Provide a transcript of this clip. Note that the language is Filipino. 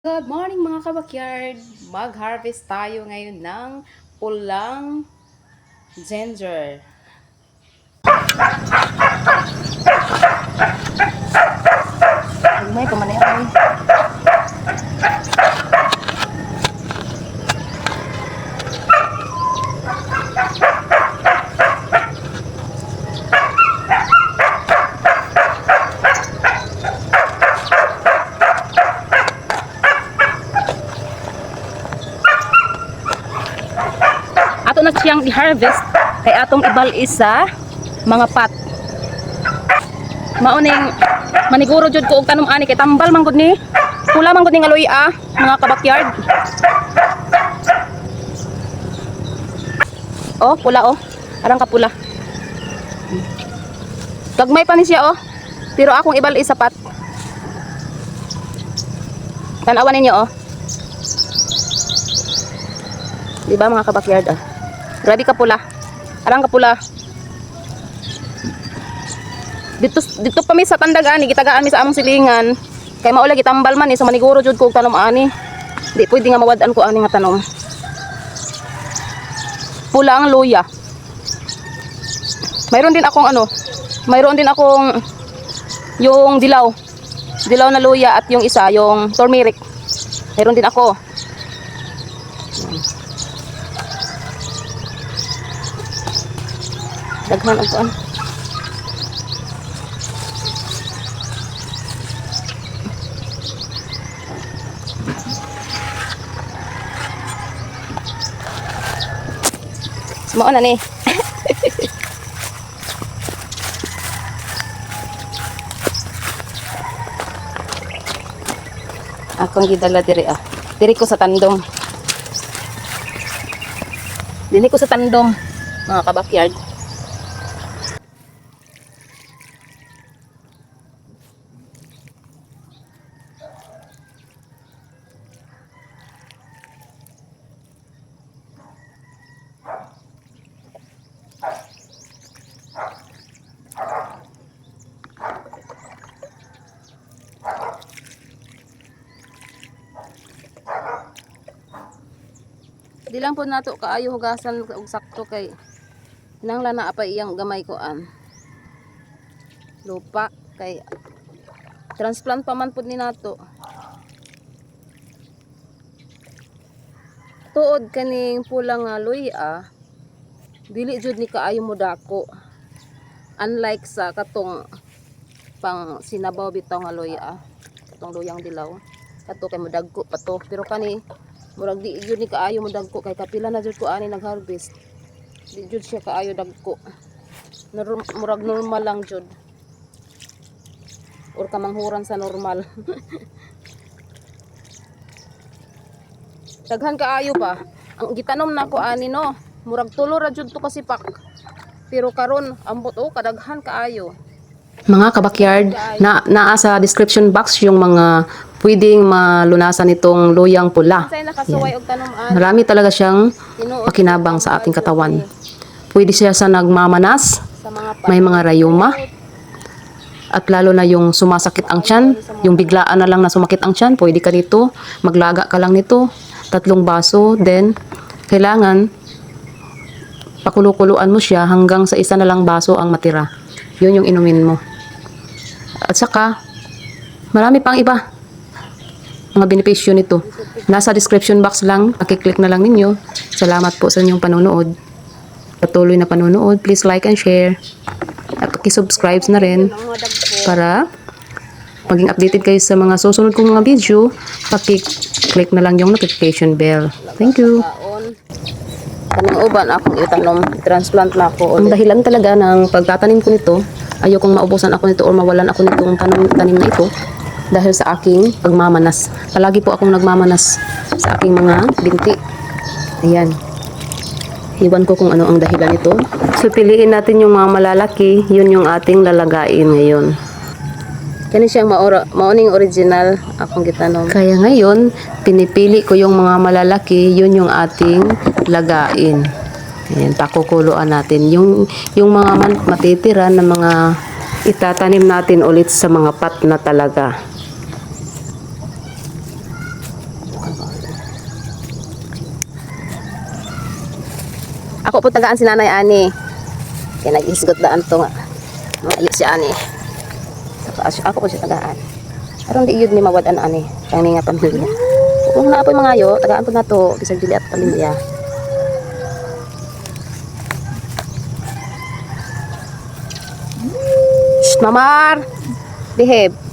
Good morning mga kabakyard! Mag-harvest tayo ngayon ng pulang ginger. May pamanayan. Ato na siyang i-harvest kay atong ibal isa mga pat. Mauning maniguro jud ko og tanom ani kay tambal man gud ni. Pula man gud ni nga luya mga kabakyard. Oh, pula oh. Arang ka pula. Gagmay pa ni siya oh. Pero akong ibal isa pat. Tanawan ninyo oh. Di ba mga kabakyard ah? Grabe ka pula. Arang ka pula. Dito dito pa mi sa tandagan, gitagaan mi sa among silingan. Kay maula gitambal man ni sa maniguro jud ko og tanom ani. Di pwede nga mawad-an ko ani nga tanom. Pula ang luya. Mayroon din akong ano, mayroon din akong yung dilaw. Dilaw na luya at yung isa, yung turmeric. Mayroon din ako. Daghan ang kuan. Sumo na ni. Akong gidala diri ah. Diri ko sa tandom. Dili ko sa tandom, mga kabakyard. Di lang po nato kaayo hugasan og sakto kay nangla na pa iyang gamay ko an. Lupa kay transplant pa man pud ni nato. Tuod kaning pulang nga luya, dili jud ni kaayo mo dako. Unlike sa katong pang sinabaw bitaw nga luya, katong luyang dilaw. Kato kay modagko pa to, pero kani murag di jud ni kaayo mo dagko kay kapila na jud ko ani nag-harvest. Di jud siya kaayo dagko. Nor- murag normal lang jud. Or kamanghuran sa normal. Daghan kaayo pa ang gitanom na ko ani no? Murag tulo ra jud to kasi pak. Pero karon ambot oh kadaghan kaayo. Mga kabakyard, na, naa sa description box yung mga pwedeng malunasan nitong luyang pula. tanom ani Marami talaga siyang pakinabang sa ating katawan. Pwede siya sa nagmamanas, may mga rayuma, at lalo na yung sumasakit ang tiyan, yung biglaan na lang na sumakit ang tiyan, pwede ka nito, maglaga ka lang nito, tatlong baso, then kailangan pakulukuloan mo siya hanggang sa isa na lang baso ang matira. Yun yung inumin mo. At saka, marami pang iba. Mga benepisyo nito. Nasa description box lang, pakiclick na lang ninyo. Salamat po sa inyong panonood. Patuloy na panonood, please like and share. At pakisubscribe na rin para maging updated kayo sa mga susunod kong mga video. Pakiclick na lang yung notification bell. Thank you. kanang uban akong itanom transplant na ako Ang dahilan talaga ng pagtatanim ko nito, ayokong maubusan ako nito or mawalan ako nitong tanim, tanim na ito dahil sa aking pagmamanas. Palagi po akong nagmamanas sa aking mga binti. Ayan. Iwan ko kung ano ang dahilan nito. So, piliin natin yung mga malalaki. Yun yung ating lalagain ngayon. kani siyang maora mauning original akong gitanom Kaya ngayon, pinipili ko yung mga malalaki. Yun yung ating lagain. Ayan, pakukuluan natin. Yung, yung mga matitira na mga itatanim natin ulit sa mga pat na talaga. Ako po tagaan si Nanay Ani. Kaya nag-isgot daan to nga. Maayo si Ani. Saka ako po siya tagaan. Aron di yun ni mawadan ani. Kang nga pamilya. Kung na po mga ayo, tagaan po na to. Bisag dili at pamilya. Mamar! Behave.